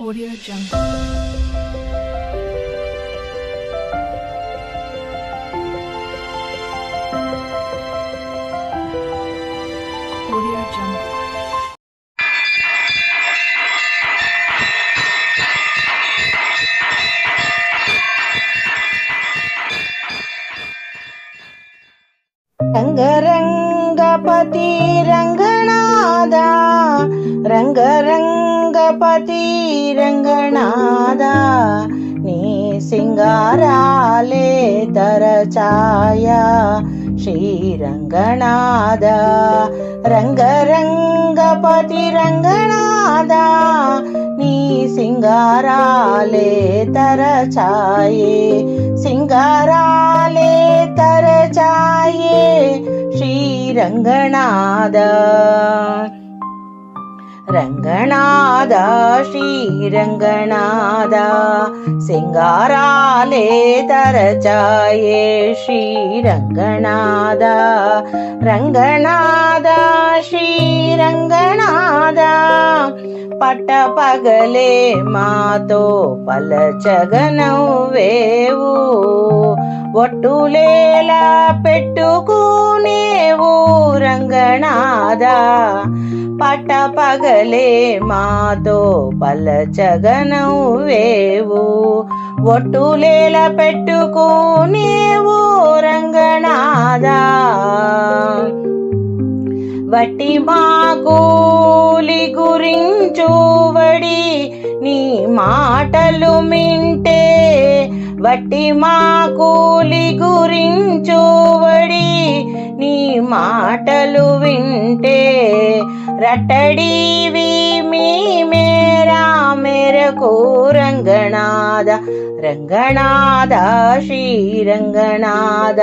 Audio Jungle. Audio Jungle. ரங்கரங்க பதி ரங்கனா రంగనాద రంగరంగపతి రంగనాదా. నీ సింగారాలే తరచాయ. శ్రీరంగనాద రంగరంగపతి రంగనాద. నీ సింగారాలే తరచాయే. సింగారాలే तर रचाये श्रीरङ्गनाद रङ्गनाद श्रीरङ्गनाद सिङ्गाराले तरचाये श्रीरङ्गनाद रङ्गनाद श्रीरङ्गनाद पट पगले मातो पल चगन वेवु। ఒట్టులేలా పెట్టుకునేవు రంగనాద పట్ట పగలే మాతో పలచగనవ్వేవు. ఒట్టులేల ఓ రంగనాదా వట్టి మాకూలి గురించువడి నీ మాటలు బట్టి మా కూలి గురించువడి నీ మాటలు వింటే రట్టడివి మీ మేరా మేరకు రంగనాద రంగనాద శ్రీరంగనాద.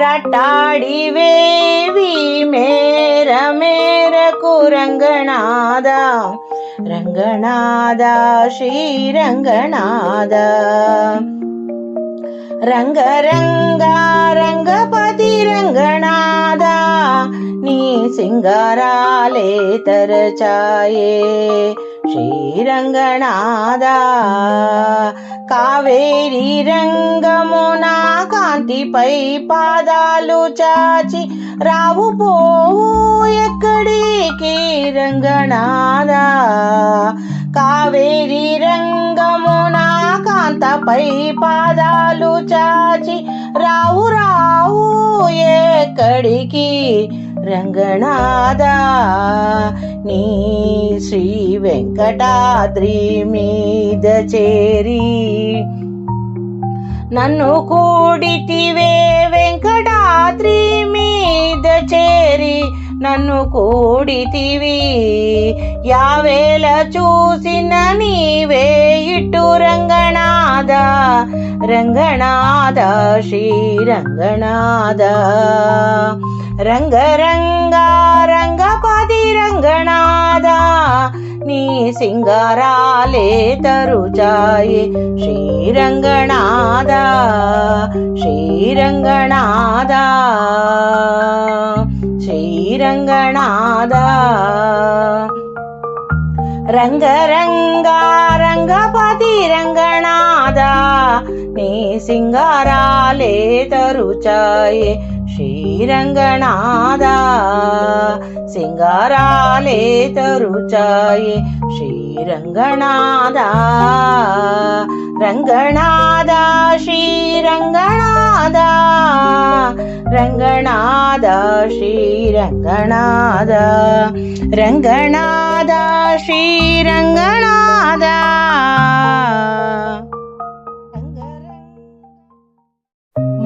రట్టాడివేవి మేర మేరకు రంగనాద. रङ्गनाद श्रीरङ्गनाद। रङ्ग रङ्गा रङ्गपति रङ्गनादा नी सिङ्गाराले तर्चाये తరచాయే శ్రీరంగనాద కావేరి రంగమున కాంతిపై పాదాలు చాచి రావు పోవు ఎక్కడికి రంగనాద కావేరి రంగమున కాంతపై పాదాలు చాచి రావు రావు ఎక్కడికి రంగనాద నీ శ్రీ వెంకటాద్రి మీద చేరి. నన్ను కూడితివే వెంకటాద్రి మీద చేరి. నన్ను కూడితివి యావేళ చూసిన నీవే ఇటు రంగనాద రంగనాద శ్రీరంగనాద రంగ రంగరంగా రంగనాద నీ సింగారాలే తరుచాయే. శ్రీరంగనాదా శ్రీరంగనాదా శ్రీరంగనాదా. రంగరంగా రంగపతి రంగనాదా నీ సింగారాలే తరుచాయే. శ్రీరంగనాదా సింగారాలే తరుచాయే శ్రీరంగనాద రంగనాద శ్రీరంగనాద రంగనాద శ్రీరంగనాద రంగనాద శ్రీరంగనాద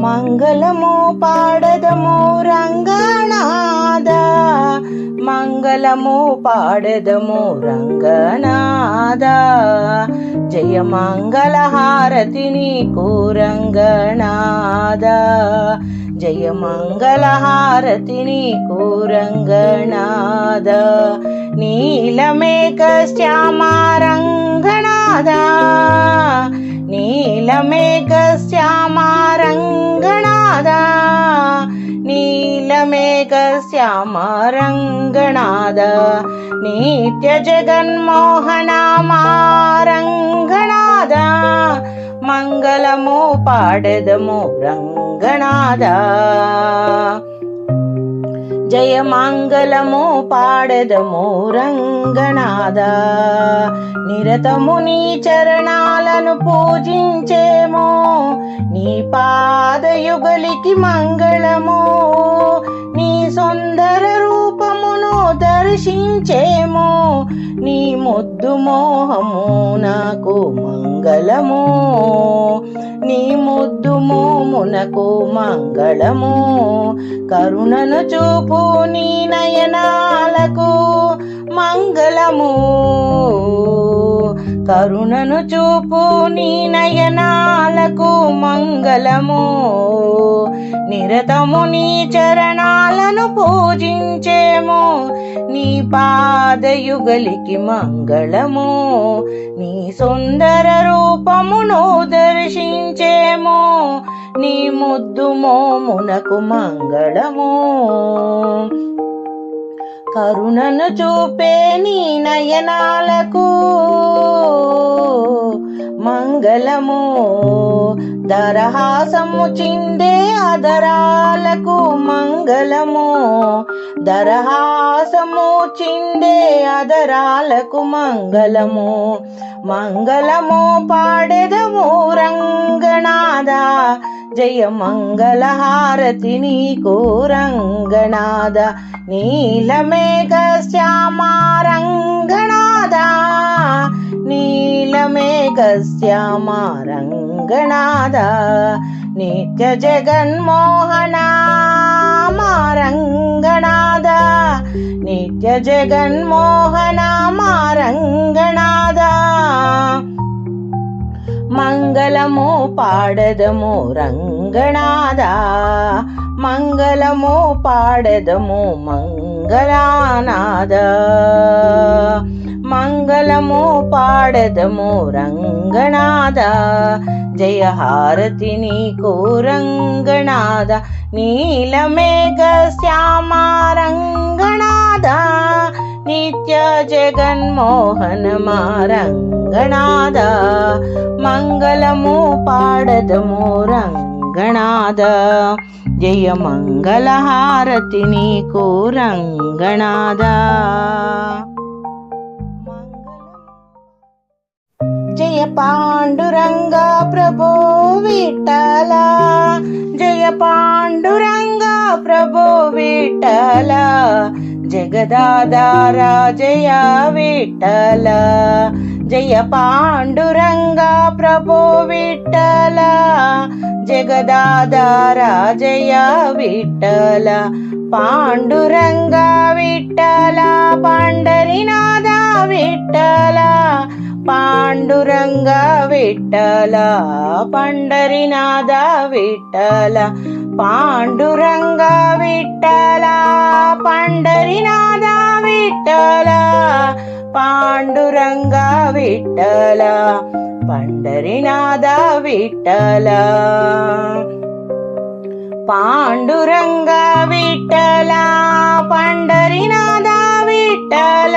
మంగళము పాడదము రంగనాద మంగళము పాడెదము రంగనాద జయ మంగళ హారతి నీకు రంగనాద జయ మంగళ హారతి నీకు రంగనాద నీలమేఘ శ్యామ రంగనాద नीलमेघश्यामारङ्गणाद नित्यजगन्मोहनामारङ्गणाद मङ्गलमो पाडदमो रङ्गणाद జయమాంగళము పాడదము జగన్మోహన రంగనాథ. నిరతము నీ చరణాలను పూజించేమో నీ పాదయుగలికి మంగళము నీ సుందర రూపమును దర్శించేమో నీ ముద్దు మోహము నాకు మంగళము. నీ ముద్దు మోమునకు మంగళము. కరుణను చూపు నీ నయనాలకు మంగళము. కరుణను చూపు నీ నయనాలకు మంగళము. నిరతము నీ చరణాలను పూజించేము. నీ పాదయుగలికి మంగళము. నీ సుందర రూపమును దర్శించేము. నీ ముద్దు మోమునకు మంగళము. కరుణను చూపే నీ నయనాలకు మంగళము దరహాసము చిందే అదరాలకు మంగళము దరహాసము చిందే అదరాలకు మంగళము. మంగళము పాడెదము రంగనాదా జయ మంగళహారతి నీకు రంగనాథ నీలమేఘ శ్యామారంగనాద నీలమేఘ శ్యామారంగనాద నిత్య జగన్మోహన మారంగనాద నిత్య జగన్మోహన మా రంగనాథ మంగళము పాడదము రంగనాథ మంగళము పాడదము మంగళానాథ మంగళము పాడదము రంగనాథ జయ హారతి నీకు రంగనాథ నీలమేఘ శ్యామ రంగనాథ నిత్య జగన్మోహన మా రంగనాథ మంగళము పాడదము రంగనాథ. జయ మంగళహారతి నీకు రంగనాథ. జయ పాండురంగ ప్రభో విఠల. జయ పాండురంగ ప్రభో విఠల. జగదాధార జయ విఠల. జయ పాండురంగ ప్రభో విఠల. జగదాధార జయ విఠల. పాండురంగ విఠల పండరినాథ విఠలా. పాండురంగ విఠల పండరినాథ విఠల పాండురంగ విఠల పండరినాథ విఠల పాండురంగ విఠల పండరినాథ విఠల. పాండురంగ విఠల పండరినాథ విఠల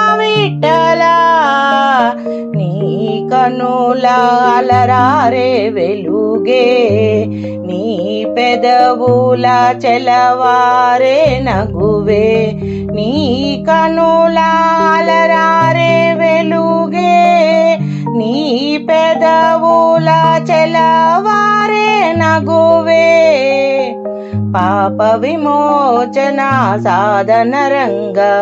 కనుల అలరారే వెలుగే నీ పెదవుల చెలవారే నగువే నీ కనుల అలరారే వెలుగే నీ పెదవుల చెలవారే నగువే. పాప విమోచన సాధన రంగా.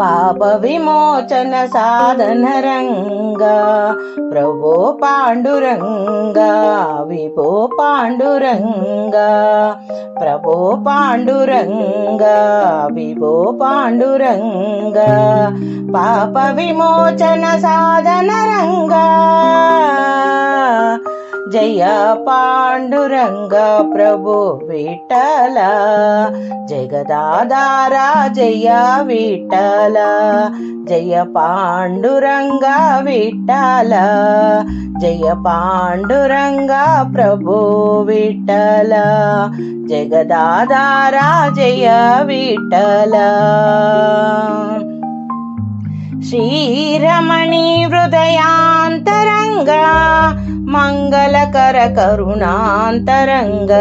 పాప విమోచన సాధన రంగా. ప్రభో పాండురంగా విభో పాండురంగా. ప్రభో పాండురంగా విభో పాండురంగా. పాప విమోచన సాధన రంగా. జయ పాండురంగ ప్రభు విఠల జగదాధారా జయ విఠల జయ పాండురంగ విఠల జయ పాండురంగ ప్రభు విఠల జగదాధారా జయ విఠల. श्रीरमणी हृदयान्तरङ्ग मङ्गलकरकरुणान्तरङ्ग।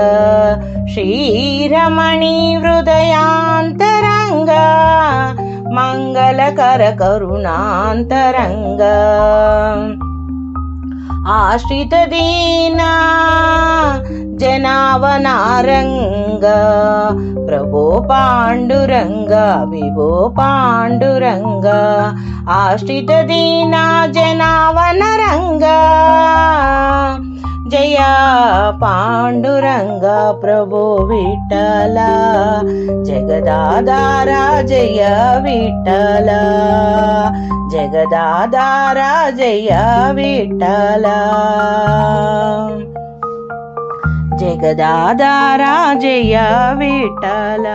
श्रीरमणी हृदयान्तरङ्ग मङ्गलकरकरुणान्तरङ्ग। మంగళకర ఆశ్రిత దీనా జనావనారంగ ప్రభో పాండురంగ విభో పాండురంగ ఆశ్రిత దీనా జనావనరంగ. జయ పాండురంగ ప్రభు విఠల జగదాధారా జయ విఠల జగదాధారా జయ విఠల. జగదాధారా జయ విఠల.